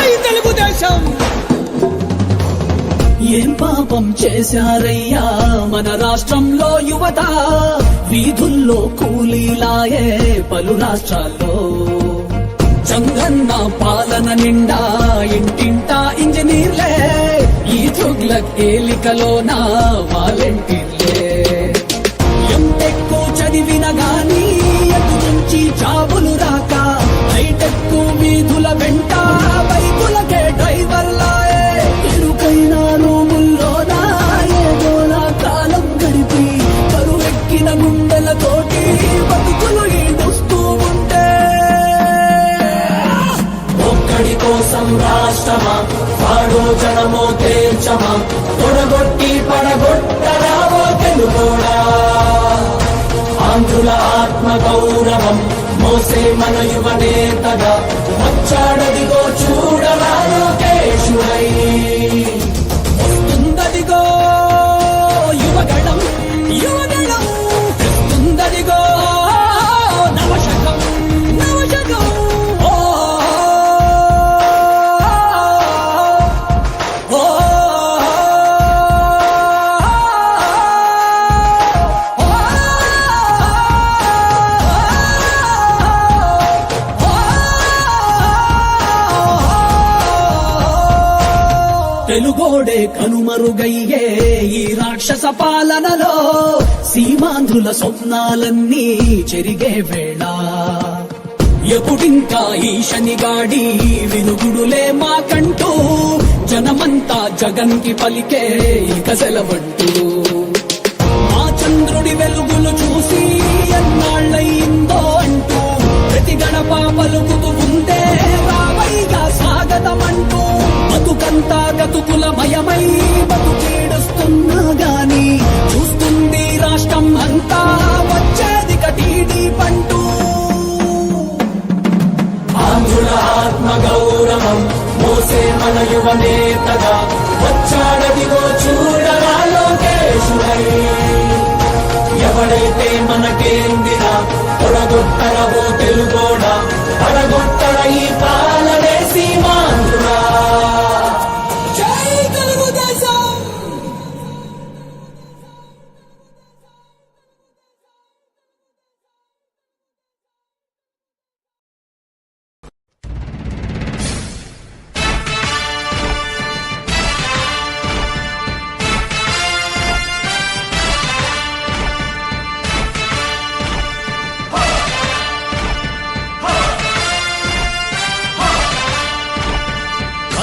జై తెలుగుదేశం. ఏం పాపం చేశారయ్యా మన రాష్ట్రంలో యువత? వీధుల్లో కూలీలాయే పలు రాష్ట్రాల్లో. చంగన్న పాలన నిండా ఇంటింటా ఇంజనీర్లే ఈ తుగ్లక్ ఏలికలోన వాలంటీర్లే. ప్రయోజనము తీర్చమా? తేల్చమా తొడగొట్టి పడగొట్టరావో తెలుగోడా? ఆంధ్రుల ఆత్మ గౌరవం మోసే మన యువ నేతగా. వచ్చాడదిగో చూడరా కేశుడై. తెలుగోడే కనుమరుగయ్యే ఈ రాక్షస పాలనలో సీమాంధ్రుల స్వప్నాలన్నీ చెరిగే వేళ. ఎప్పుడింకా ఈ శనిగాడి వినుగుడులే మాకంటూ జనమంతా జగన్కి పలికే ఇక సెలవంటూ Allah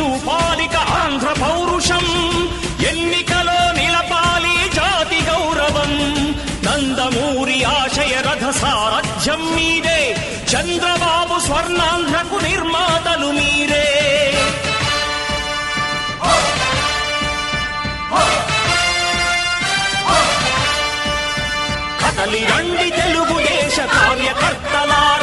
చూపాలిక ఆంధ్ర పౌరుషం. ఎన్నికలో నిలపాలి జాతి గౌరవం. నందమూరి ఆశయ రథ సారథ్యం మీదే. చంద్రబాబు స్వర్ణాంధ్రకు నిర్మాతలు మీరే. కదలి రండి తెలుగుదేశ కార్యకర్తలా.